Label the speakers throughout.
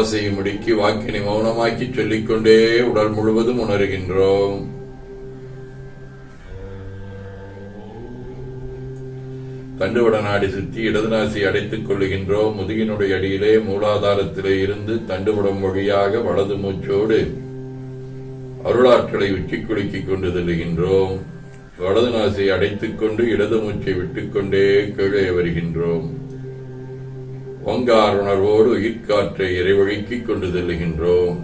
Speaker 1: ஓசையை முடுக்கி வாக்கினை மௌனமாக்கி சொல்லிக்கொண்டே உடல் முழுவதும் உணர்கின்றோம். தண்டுவட நாடி சுற்றி இடதுநாசி அடைத்துக் கொள்ளுகின்றோம். முதுகினுடைய அடியிலே மூலாதாரத்திலே இருந்து தண்டுவடம் வழியாக வலது மூச்சோடு அருளாற்றலை உச்சி குலுக்கிக் கொண்டு செல்லுகின்றோம். வலது நாசை அடைத்துக் கொண்டு இடது மூச்சை விட்டுக்கொண்டே கீழே வருகின்றோம். ஒங்கார் உணர்வோடு உயிர்காற்றை இறைவழுக்கிக் கொண்டு செல்லுகின்றோம்.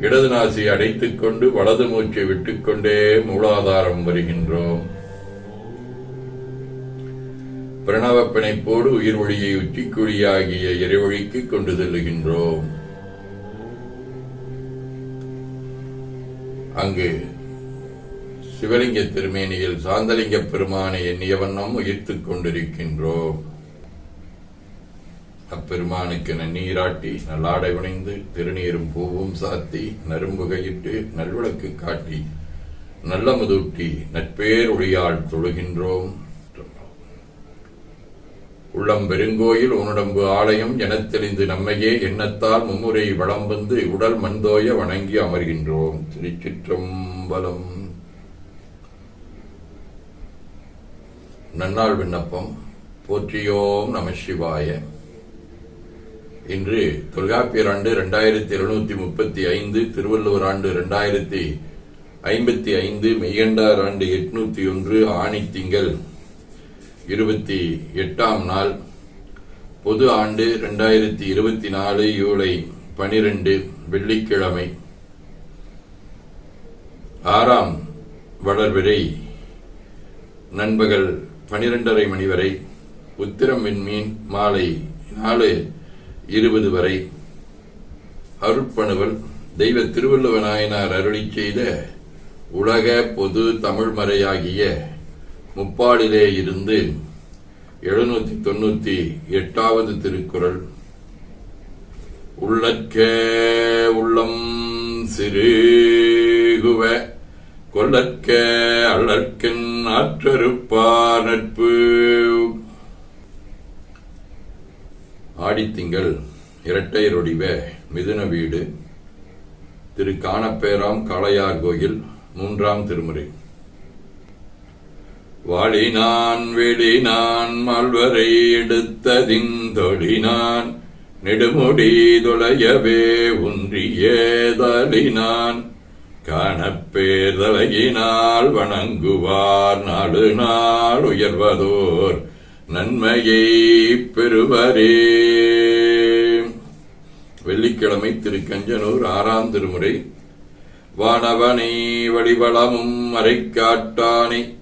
Speaker 1: இடது நாசி அடைத்துக் கொண்டு வலது மூச்சை விட்டுக்கொண்டே மூலாதாரம் வருகின்றோம். பிரணவ பிணைப்போடு உயிர் ஒளியை உச்சிக்குழியாகிய இறைவழிக்கு கொண்டு செல்லுகின்றோம். அங்கு சிவலிங்க திருமேனியில் சாந்தலிங்க பெருமானை எண்ணிய வண்ணம் உயிர்த்துக் கொண்டிருக்கின்றோம். பெருமானுக்கு நன்னீராட்டி நல்லாடை உணைந்து திருநீரும் பூவும் சாத்தி நரும்புகையிட்டு நல்விளக்கு காட்டி நல்ல முதூட்டி நட்பேர் ஒளியால் தொழுகின்றோம். உள்ளம் பெருங்கோயில் உன்னுடம்பு ஆலயம் என தெளிந்து நம்மையே எண்ணத்தால் மும்முறை வளம் வந்து உடல் மண்தோய வணங்கி அமர்கின்றோம். திருச்சிற்றம்பலம். நன்னாள் விண்ணப்பம். போற்றியோம் நம சிவாய. இன்று தொல்காப்பியர் ஆண்டு இரண்டாயிரத்தி இருநூத்தி முப்பத்தி ஐந்து திருவள்ளுவர் ஆண்டு இரண்டாயிரத்தி ஐம்பத்தி ஐந்து மெய்கண்டார் ஆண்டு எட்நூத்தி ஒன்று ஆணி திங்கள் இருபத்தி எட்டாம் நாள் பொது ஆண்டு இரண்டாயிரத்தி இருபத்தி நாலு ஜூலை பனிரெண்டு வெள்ளிக்கிழமை. ஆறாம் வளர்விரை நண்பகல் பனிரெண்டரை மணி வரை உத்திரம் விண்மீன் மாலை நாலு இருபது வரை அருட்பணுவல் தெய்வ திருவள்ளுவநாயனார் அருளி செய்த உலக பொது தமிழ் மறையாகிய முப்பாடிலே இருந்து எழுநூத்தி தொண்ணூத்தி எட்டாவது திருக்குறள். உள்ளற்க உள்ளம் சிறுகுவ கொல்லற்க அழற்கன் ஆற்றறுப்பார் நட்பு. ஆடித்திங்கள். இரட்டையரொடிவ மிதுன வீடு. திரு காணப்பேராம் காளையார் கோயில் மூன்றாம் திருமுறை. வாழினான் வெளினான் மால்வரை எடுத்ததின் தொழினான். நெடுமுடி தொலையவே ஒன்றியேதலினான் காணப்பேதலையினால் வணங்குவார் நாடு நாள் உயர்வதோர். நன்மையை பெறுவரே. வெள்ளிக்கிழமை திரு கஞ்சனூர் ஆறாம் திருமுறை. வானவனே வடிவளமும் மறைக்காட்டானை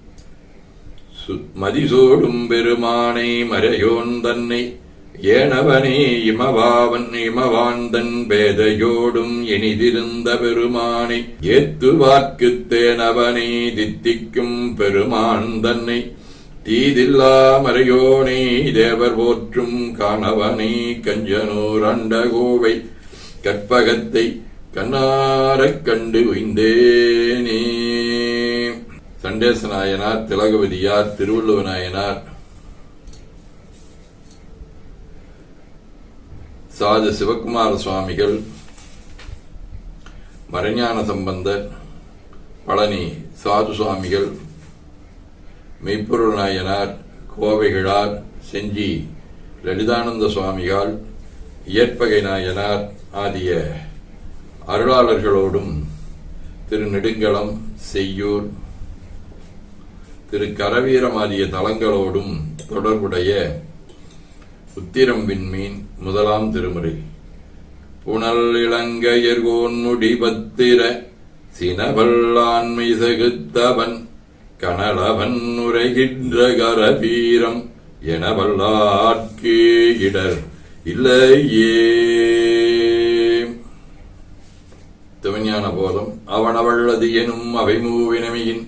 Speaker 1: மதிசோடும் பெருமானை மறையோன் தன்னை. ஏனவனே இமவாவன் இமவாந்தன் பேதையோடும் இனிதிருந்த பெருமானை. ஏத்துவார்க்குத் தேனவனே தித்திக்கும் பெருமான் தன்னை. தீதில்லா மறையோனே தேவர் போற்றும் காணவனே கஞ்சனூர் அண்டகோவை கற்பகத்தை கண்ணாரக் கண்டு உய்ந்தேனே. சண்டேச நாயனார் திலகவதியார் திருவள்ளுவ நாயனார் சாது சிவகுமார சுவாமிகள் மறைஞான சம்பந்தர் பழனி சாது சுவாமிகள் மெய்ப்பொருள் நாயனார் கோவைகிழார் செஞ்சி லலிதானந்த சுவாமிகள் இயற்பகை நாயனார் ஆகிய அருளாளர்களோடும் திரு நெடுங்கலம் செய்யூர் திரு கரவீரம் ஆகிய தலங்களோடும் தொடர்புடைய உத்திரம் விண்மீன் முதலாம் திருமுறை. புனல் இளங்கையர்கோன் பத்திர சினவல்லான்மை சகுத்தவன் கனலவன் உரைகின்ற கரவீரம் என வல்லாட்கே இடர் இல்லையே. திருஞான போதம் அவனவள்ளது எனும் அவை மூவினமையின்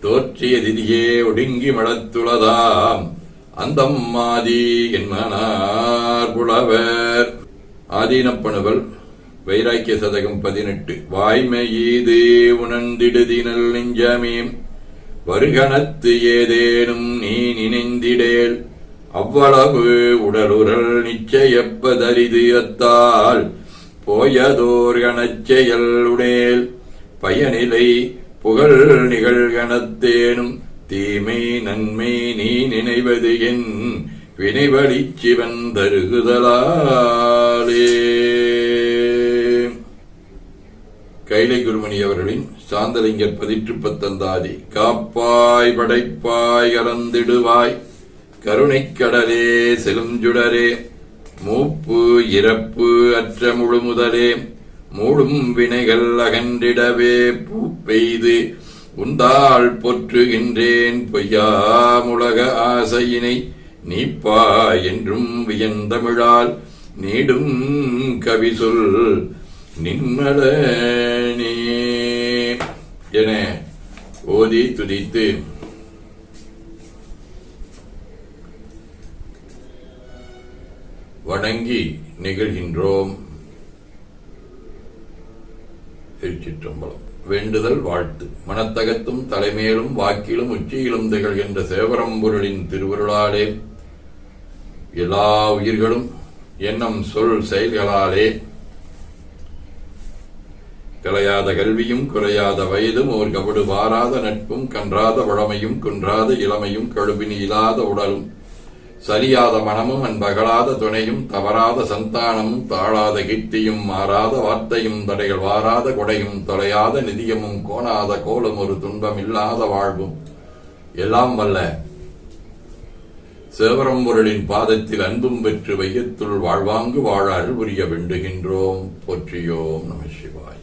Speaker 1: தோற்றிய திதியே ஒடுங்கி மடத்துளதாம் அந்தம் ஆதி என்மனார் புலவர். ஆதீனப்பணுவல் வைராக்கிய சதகம் பதினெட்டு. வாய்மையீது உணர்ந்திடுதினல் நெஞ்சமேம் வருகணத்து ஏதேனும் நீ நினைந்திடேல். அவ்வளவு உடலுறல் நிச்சயப்பதரிது அத்தால். போயதோர் கணச்செயல் உடேல். பயனிலை புகழ் நிகழ்கணத்தேனும். தீமை நன்மை நீ நினைவது என் வினைவழி சிவன் தருகுதலாலே. கைலை குருமணி அவர்களின் சாந்தலிங்கர் பதிற்று பத்தந்தாதி காப்பாய் படைப்பாய் கலந்திடுவாய் கருணைக்கடலே செலுஞ்சுடரே மூப்பு இறப்பு அற்ற முழுமுதலே மூடும் வினைகள் அகன்றிடவே பூ பெய்து உந்தாள் பொய்யா பொய்யாமுலக ஆசையினை நீப்பா என்றும் வியந்தமிழால் நீடும் கவி சொல் நின்மலனே என ஓதி துதித்து வணங்கி நிகழ்கின்றோம் திருச்சிற்றம்பலம் வேண்டுதல் வாழ்த்து மனத்தகத்தும் தலைமையிலும் வாக்கிலும் உச்சியிலும் திகழ்கின்ற சேவரம்பொருளின் திருவருளாலே எல்லா உயிர்களும் எண்ணம் சொல் செயல்களாலே கலையாத கல்வியும் குறையாத வயதும் ஓர் கபடு வாராத நட்பும் கன்றாத வளமையும் குன்றாத இளமையும் கழுபினி இல்லாத உடலும் சரியாத மனமும் அன்பகலாத துணையும் தவறாத சந்தானமும் தாழாத கீர்த்தியும் மாறாத வார்த்தையும் தடைகள் வாராத கொடையும் தொலையாத நிதியமும் கோணாத கோலம் ஒரு துன்பம் இல்லாத வாழ்வும். எல்லாம் வல்ல. சேவரம்பொருளின் பாதத்தில் அன்பும் பெற்று வையத்துள் வாழ்வாங்கு வாழ அருள் புரிய வேண்டுகின்றோம். போற்றியோம் நம சிவாய்.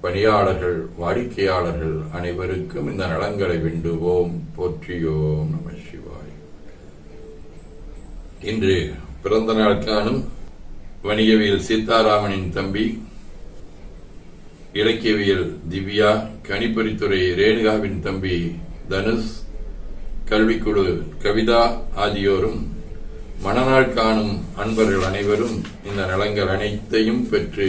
Speaker 1: பணியாளர்கள் வாடிக்கையாளர்கள் அனைவருக்கும் இந்த நலங்களை விண்டுவோம் போற்றியோம் நம சிவாய். இன்று பிறந்த நாள் காணும் வணிகவியல் சீதாராமனின் தம்பி இலக்கியவியல் திவ்யா கணிப்பொறித்துறை ரேணுகாவின் தம்பி தனுஷ் கல்விக்குழு கவிதா ஆகியோரும் மணநாள் காணும் அன்பர்கள் அனைவரும் இந்த நலங்கள் அனைத்தையும் பெற்று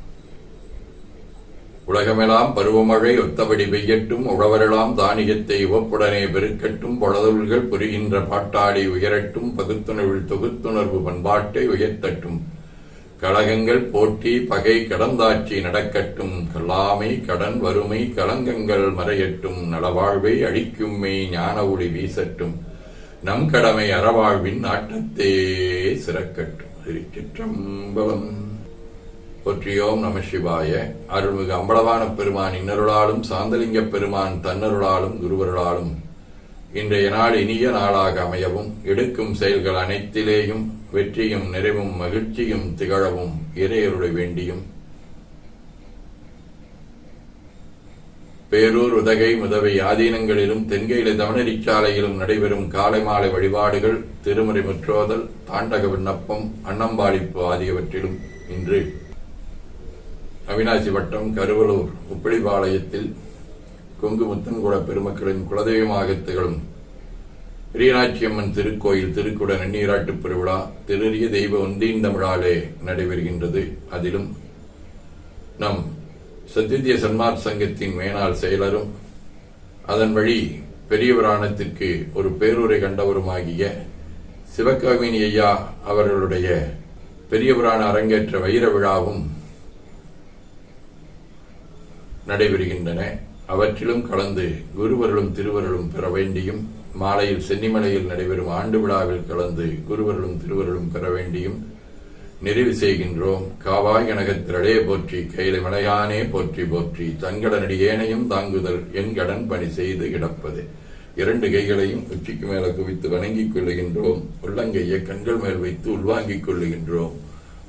Speaker 1: உலகமெல்லாம் பருவமழை ஒத்தபடி பெய்யட்டும் உழவரெல்லாம் தானியத்தை உவப்புடனே பெருக்கட்டும் பொழுதுகள் புரிகின்ற பாட்டாடி உயரட்டும் பகுத்துணர்வில் தொகுத்துணர்வு பண்பாட்டை உயர்த்தட்டும். கழகங்கள் போட்டி பகை கடந்தாட்சி நடக்கட்டும் கல்லாமை கடன் வறுமை கலங்கங்கள் மறையட்டும் நலவாழ்வை அழிக்கும்மை ஞான ஒளி வீசட்டும். நம் கடமை அறவாழ்வின் ஆட்டத்தே சிறக்கட்டும். திருச்சிற்றம்பலம். போற்றியோம் நம சிவாய. அருள்மிகு அம்பலவான பெருமான் இன்னருளாலும் சாந்தலிங்க பெருமான் தன்னருளாலும் குருவருளாலும் இன்றைய நாள் இனிய நாளாக அமையவும் எடுக்கும் செயல்கள் அனைத்திலேயும் வெற்றியும் நிறைவும் மகிழ்ச்சியும் திகழவும் இறையருளை வேண்டியும். பேரூர் உதகை முதவை ஆதீனங்களிலும் தென்கையில தவணரிச்சாலையிலும் நடைபெறும் காலை மாலை வழிபாடுகள் திருமுறை முற்றோதல் தாண்டக விண்ணப்பம் அன்னம்பாளிப்பு ஆகியவற்றிலும் இன்று அவினாசி வட்டம் கருவலூர் உப்பிலிபாளையத்தில் கொங்கு முத்தன்குட பெருமக்களின் குலதெய்வமாக திகழும் பெரியநாச்சியம்மன் திருக்கோயில் திருக்குட நன்னீராட்டு பெருவிழா திருரிய தெய்வ ஒந்தீந்தமிழாலே நடைபெறுகின்றது. அதிலும் நம் சத்தியத்திய சன்மார்க் சங்கத்தின் மேனாள் செயலரும் அதன் வழி பெரியவராணத்திற்கு ஒரு பேருரை கண்டவருமாகிய சிவகாமினி ஐயா அவர்களுடைய பெரியவரான அரங்கேற்ற வைர விழாவும் நடைபெறுகின்றன. அவற்றிலும் கலந்து குருவர்களும் திருவர்களும் பெற வேண்டியும் மாலையில் சென்னிமலையில் நடைபெறும் ஆண்டு விழாவில் கலந்து குருவர்களும் திருவர்களும் பெற வேண்டியும் நிறைவு செய்கின்றோம். காவாய் கனகத்திரளே போற்றி கையில மலையானே போற்றி போற்றி தங்கடனடி ஏனையும் தாங்குதல் என் கடன் பணி செய்து கிடப்பது. இரண்டு கைகளையும் உச்சிக்கு மேல குவித்து வணங்கிக் கொள்ளுகின்றோம். உள்ளங்கையை கண்கள் மேல் வைத்து உள்வாங்கிக் கொள்ளுகின்றோம்.